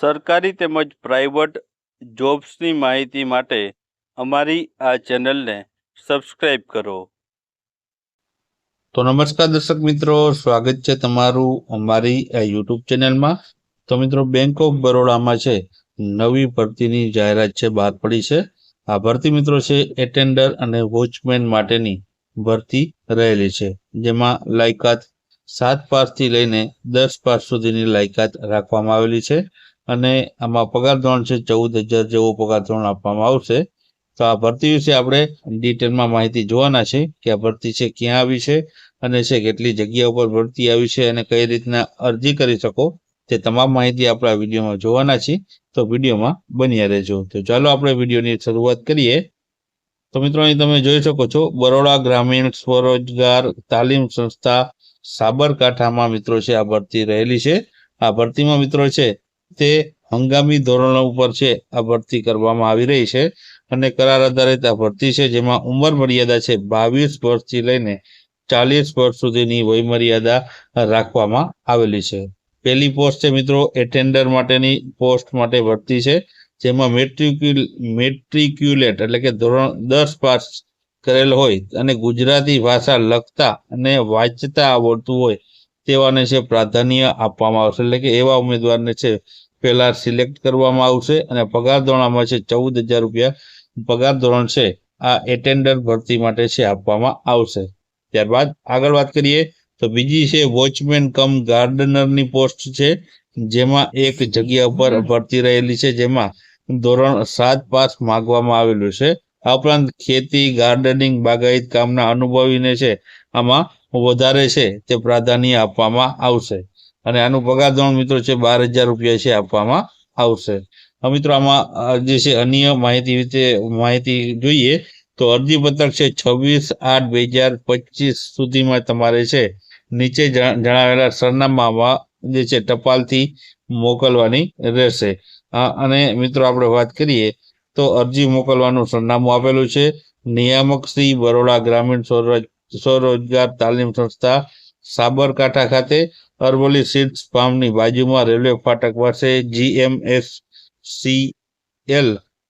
સરકારી તેમજ પ્રાઇવેટ જોબ્સની માહિતી માટે અમારી આ ચેનલને સબસ્ક્રાઇબ કરો. તો નમસ્કાર દર્શક મિત્રો, સ્વાગત છે તમારું અમારી આ યુટ્યુબ ચેનલમાં. તો મિત્રો બેંક ઓફ બરોડામાં છે, નવી ભરતીની જાહેરાત છે, બહાર પડી છે. આ ભરતી મિત્રો છે એટેન્ડર અને વોચમેન માટેની ભરતી રહેલી છે. જેમાં લાયકાત સાત પાસથી લઈને દસ પાસ સુધીની લાયકાત રાખવામાં આવેલી છે. અને આમાં પગાર ધોરણ છે, ચૌદ હજાર જેવો પગાર ધોરણ આપવામાં આવશે. તો આ ભરતી વિશે આપણે ડિટેલમાં માહિતી જોવાના છે કે આ ભરતી છે, ક્યાં આવી છે અને છે કેટલી જગ્યા ઉપર ભરતી આવી છે અને કઈ રીતના અરજી કરી શકો તે તમામ માહિતી આપણે આ વિડીયોમાં જોવાના છીએ. તો વિડીયોમાં બન્યા રહેજો. તો ચાલો આપણે વિડીયોની શરૂઆત કરીએ. તો મિત્રો અહીં તમે જોઈ શકો છો, બરોડા ગ્રામીણ સ્વરોજગાર તાલીમ સંસ્થા સાબરકાંઠામાં મિત્રો છે, આ ભરતી રહેલી છે. આ ભરતીમાં મિત્રો છે તે હંગામી ધોરણો ઉપર છે, આ ભરતી કરવામાં આવી રહી છે અને કરાર આધારિત આ ભરતી છે, જેમાં ઉંમર મર્યાદા છે બાવીસ વર્ષથી લઈને ચાલીસ વર્ષ સુધીની વય મર્યાદા રાખવામાં આવેલી છે. પહેલી પોસ્ટ છે મિત્રો એટેન્ડર માટેની પોસ્ટ માટે ભરતી છે, જેમાં મેટ્રિક્યુલ મેટ્રિક્યુલેટ એટલે કે ધોરણ દસ પાસ કરેલ હોય અને ગુજરાતી ભાષા લખતા અને વાંચતા આવડતું હોય તેવાને છે પ્રાધાન્ય આપવામાં આવશે. એટલે કે એવા ઉમેદવારને છે પહેલા સિલેક્ટ કરવામાં આવશે અને પગાર ધોરણમાં છે ચૌદ હજાર રૂપિયા. પગાર ધોરણ છે, આ એટેન્ડર ભરતી માટે છે આપવામાં આવશે. ત્યારબાદ આગળ વાત કરીએ તો બીજી છે વોચમેન કમ ગાર્ડનરની પોસ્ટ છે, જેમાં એક જગ્યા પર ભરતી રહેલી છે, જેમાં ધોરણ સાત પાસ માગવામાં આવેલું છે. આ ઉપરાંત ખેતી ગાર્ડનિંગ બાગાયત કામના અનુભવીને છે, આમાં વધારે છે તે પ્રાધાન્ય આપવામાં આવશે. અને આનું પગાર ધોરણ મિત્રો છે બાર હજાર રૂપિયા છે આપવામાં આવશે. હવે મિત્રો આમાં જે છે અન્ય માહિતી વિશે માહિતી જોઈએ તો અરજીપત્રક છે છવ્વીસ આઠ બે હજાર પચીસ સુધીમાં તમારે છે નીચે જણાવેલા સરનામામાં જે છે ટપાલથી મોકલવાની રહેશે. અને મિત્રો આપણે વાત કરીએ તો અરજી મોકલવાનું સરનામું આપેલું છે. નિયામક શ્રી બરોડા ગ્રામીણ સ્વરોજ, સ્વરોજગાર તાલીમ સંસ્થા સાબરકાંઠા ખાતે અરવલ્લી સીડ્સ ફાર્મની બાજુમાં રેલવે ફાટક પાસે જીએમએસ સી એલ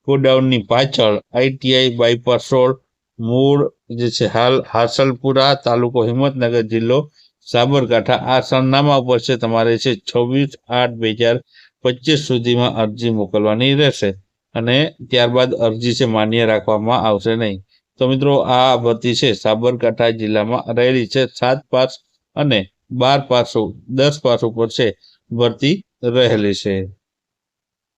ગોડાઉનની પાછળ આઈટીઆઈ બાયપાસ રોડ, મૂળ જે છે હાલ હાસલપુરા તાલુકો હિંમતનગર જિલ્લો સાબરકાંઠા. આ સરનામા ઉપર છે તમારે છે છવ્વીસ આઠ બે હજાર પચીસ સુધીમાં અરજી મોકલવાની રહેશે અને ત્યારબાદ અરજી છે માન્ય રાખવામાં આવશે નહીં. તો મિત્રો, આ ભરતી છે સાબરકાંઠા જિલ્લામાં રહેલી છે સાત પાસ અને બાર પાસો દસ પાસો પર છે ભરતી રહેલી છે.